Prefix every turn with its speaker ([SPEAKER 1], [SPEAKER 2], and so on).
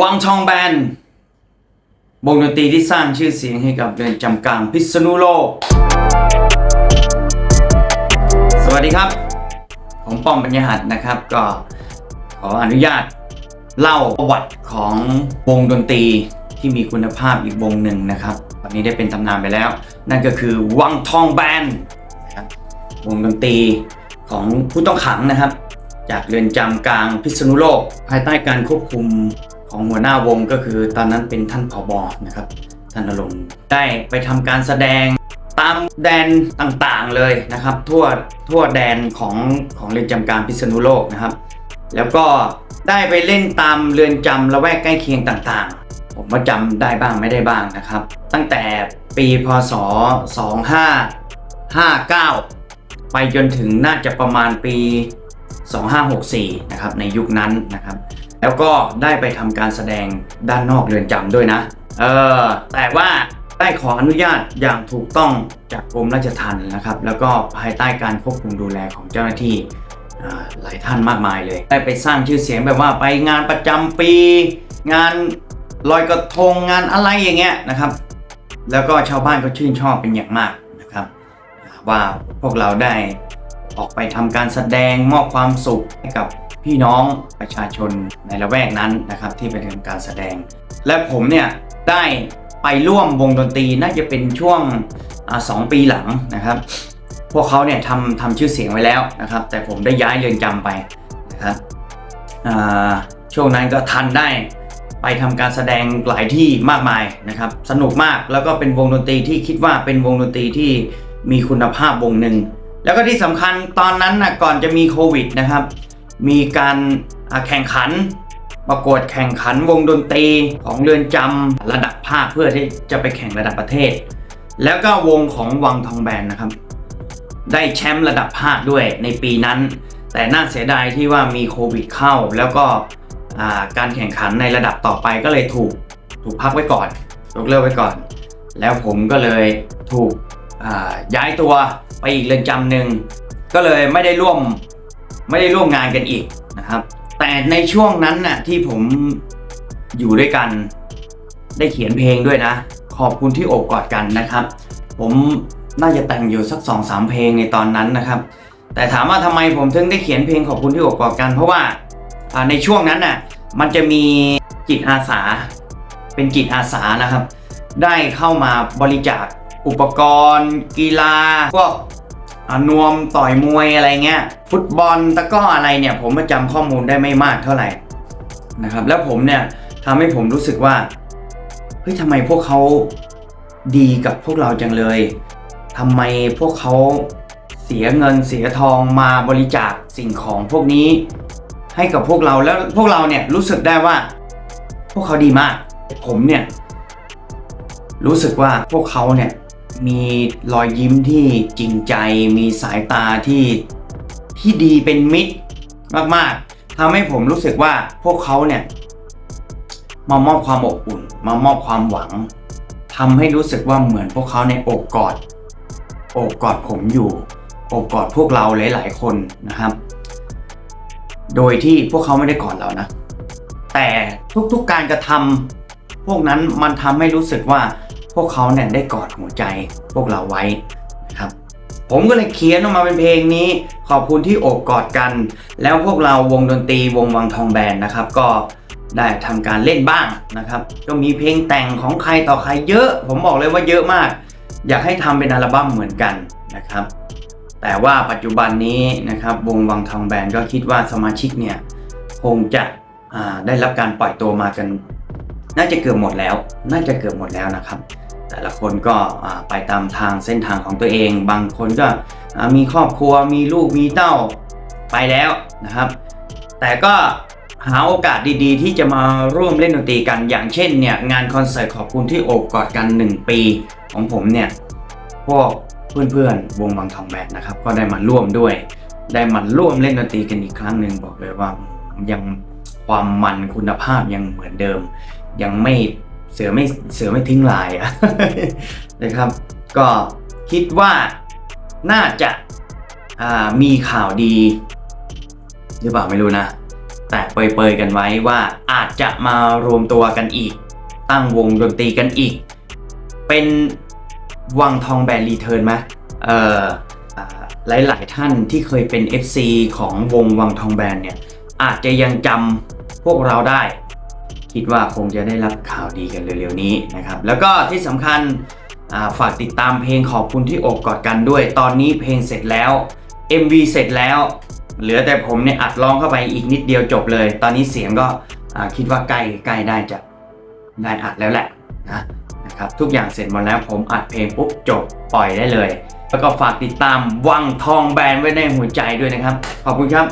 [SPEAKER 1] วังทองแบนวงดนตรีที่สร้างชื่อเสียงให้กับเรือนจำกลางพิษณุโลก สวัสดีครับ ผมป้อมปัญญาหัตนะครับ ก็ขออนุญาตเล่าประวัติของวงดนตรีที่มีคุณภาพอีกวงหนึ่งนะครับตอนนี้ได้เป็นตำนานไปแล้ว นั่นก็คือวังทองแบนนะครับวงดนตรีของผู้ต้องขังนะครับ จากเรือนจำกลางพิษณุโลก ภายใต้การควบคุม ของหัวหน้าวงก็คือตอนนั้นเป็นท่านผบนะครับ ท่านอารมณ์ได้ไปทำการแสดงตามแดนต่างๆเลยนะครับ ทั่วทั่วแดนของของเรือนจำกลางพิษณุโลกนะครับ แล้วก็ได้ไปเล่นตามเรือนจำละแวกใกล้เคียงต่างๆ ผมว่าจำได้บ้างไม่ได้บ้างนะครับ ตั้งแต่ปีพศ 2559 ไปจนถึงน่าจะประมาณปี 2564 นะครับในยุคนั้นนะครับ แล้วก็ได้ไปทำการแสดงด้านนอกเรือนจำด้วยนะ เออ แต่ว่าได้ขออนุญาตอย่างถูกต้องจากกรมราชทัณฑ์นะครับ แล้วก็ภายใต้การควบคุมดูแลของเจ้าหน้าที่หลายท่านมากมายเลย ได้ไปสร้างชื่อเสียงแบบว่าไปงานประจำปี งานลอยกระทงงานอะไรอย่างเงี้ยนะครับ แล้วก็ชาวบ้านก็ชื่นชอบเป็นอย่างมากนะครับ ว่าพวกเราได้ ออกไปทำการแสดงมอบความสุขให้กับพี่น้องประชาชนในละแวกนั้นนะครับที่ไปทำการแสดง และผมเนี่ยได้ไปร่วมวงดนตรีน่าจะเป็นช่วงอสองปีหลังนะครับ พวกเขาเนี่ยทำทำชื่อเสียงไว้แล้วนะครับ แต่ผมได้ย้ายเรือนจำไปนะครับช่วงนั้นก็ทันได้ไปทำการแสดงหลายที่มากมายนะครับ สนุกมากแล้วก็เป็นวงดนตรีที่คิดว่าเป็นวงดนตรีที่มีคุณภาพวงหนึ่ง แล้วก็ที่สำคัญตอนนั้นนะก่อนจะมีโควิดนะครับ มีการแข่งขัน ประกวดแข่งขันวงดนตรีของเรือนจำระดับภาคเพื่อที่จะไปแข่งระดับประเทศ แล้วก็วงของวังทองแบนนะครับ ได้แชมป์ระดับภาคด้วยในปีนั้น แต่น่าเสียดายที่ว่ามีโควิดเข้า แล้วก็การแข่งขันในระดับต่อไปก็เลยถูกถูกพักไว้ก่อนยกเลิกไว้ก่อน แล้วผมก็เลยถูก ย้ายตัวไปอีกเรือนจำหนึ่งก็เลยไม่ได้ร่วมไม่ได้ร่วมงานกันอีกนะครับ แต่ในช่วงนั้นน่ะที่ผมอยู่ด้วยกันได้เขียนเพลงด้วยนะ ขอบคุณที่โอบกอดกันนะครับ ผมน่าจะแต่งอยู่สักสองสามเพลงในตอนนั้นนะครับ แต่ถามว่าทำไมผมถึงได้เขียนเพลงขอบคุณที่โอบกอดกัน เพราะว่าอ่าในช่วงนั้นน่ะมันจะมีจิตอาสา เป็นจิตอาสานะครับ ได้เข้ามาบริจาค อุปกรณ์ กีฬาพวกอ่านวมต่อยมวยอะไรเงี้ย ฟุตบอลตะก้ออะไรเนี่ย ผมมาจำข้อมูลได้ไม่มากเท่าไหร่นะครับ แล้วผมเนี่ยทำให้ผมรู้สึกว่าเฮ้ยทำไมพวกเขาดีกับพวกเราจังเลยทำไมพวกเขาเสียเงินเสียทองมาบริจาคสิ่งของพวกนี้ ให้กับพวกเราแล้วพวกเราเนี่ยรู้สึกได้ว่า พวกเขาดีมาก ผมเนี่ย รู้สึกว่าพวกเขาเนี่ย มีรอยยิ้มที่จริงใจ มีสายตาที่ที่ดีเป็นมิตรมากๆทำให้ผมรู้สึกว่าพวกเขาเนี่ยมามอบความอบอุ่น มามอบความหวังทำให้รู้สึกว่าเหมือนพวกเขาในโอบกอดโอบกอดผมอยู่โอบกอดพวกเราหลาย ๆ คนนะครับ โดยที่พวกเขาไม่ได้กอดเรานะ แต่ทุกๆการกระทำพวกนั้นมันทำให้รู้สึกว่า พวกเขาเนี่ยได้กอดหัวใจพวกเราไว้นะครับ ผมก็เลยเขียนออกมาเป็นเพลงนี้ ขอบคุณที่โอบกอดกัน แล้วพวกเราวงดนตรีวงวังทองแบนนะครับ ก็ได้ทำการเล่นบ้างนะครับ ก็มีเพลงแต่งของใครต่อใครเยอะ ผมบอกเลยว่าเยอะมาก อยากให้ทำเป็นอัลบั้มเหมือนกันนะครับ แต่ว่าปัจจุบันนี้นะครับวงวังทองแบนก็คิดว่าสมาชิกเนี่ยคงจะได้รับการปล่อยตัวมากัน น่าจะเกือบหมดแล้ว น่าจะเกือบหมดแล้วนะครับ แต่ละคนก็ไปตามทางเส้นทางของตัวเอง บางคนก็มีครอบครัวมีลูกมีเต้าไปแล้วนะครับ แต่ก็หาโอกาสดีๆ ที่จะมาร่วมเล่นดนตรีกันอย่างเช่นเนี่ยงานคอนเสิร์ตขอบคุณที่โอบกอดกัน 1 ปีของผมเนี่ยพวกเพื่อนๆ วงบางทองแบนนะครับ ก็ได้มาร่วมด้วย ได้มาร่วมเล่นดนตรีกันอีกครั้งหนึ่งบอกเลยว่ายังความมันคุณภาพยังเหมือนเดิม ยังไม่ เสือไม่เสือไม่ทิ้งลายอะนะครับ ก็คิดว่าน่าจะามีข่าวดี หรือเปล่าไม่รู้นะ แต่เปยๆกันไว้ว่าอาจจะมารวมตัวกันอีก ตั้งวงดนตรีกันอีก เป็นวังทองแบนรีเทิร์นไหมเอ่ออ่าหลายๆท่านที่เคยเป็น FC ของวงวังทองแบนเนี่ย อาจจะยังจำพวกเราได้ คิดว่าคงจะได้รับข่าวดีกันเร็วๆนี้นะครับ แล้วก็ที่สำคัญาฝากติดตามเพลงขอบคุณที่อบกอดกันด้วย ตอนนี้เพลงเสร็จแล้ว MV เสร็จแล้ว เหลือแต่ผมเนี่ยอัดร้องเข้าไปอีกนิดเดียวจบเลย ตอนนี้เสียงก็คิดว่าใกล้ใกล้ได้จะได้อัดแล้วแหละนะนะครับทุกอย่างเสร็จหมดแล้วผมอัดเพลงปุ๊บจบปล่อยได้เลย แล้วก็ฝากติดตามวังทองแบรนด์ไว้ในหัวใจด้วยนะครับ ขอบคุณครับ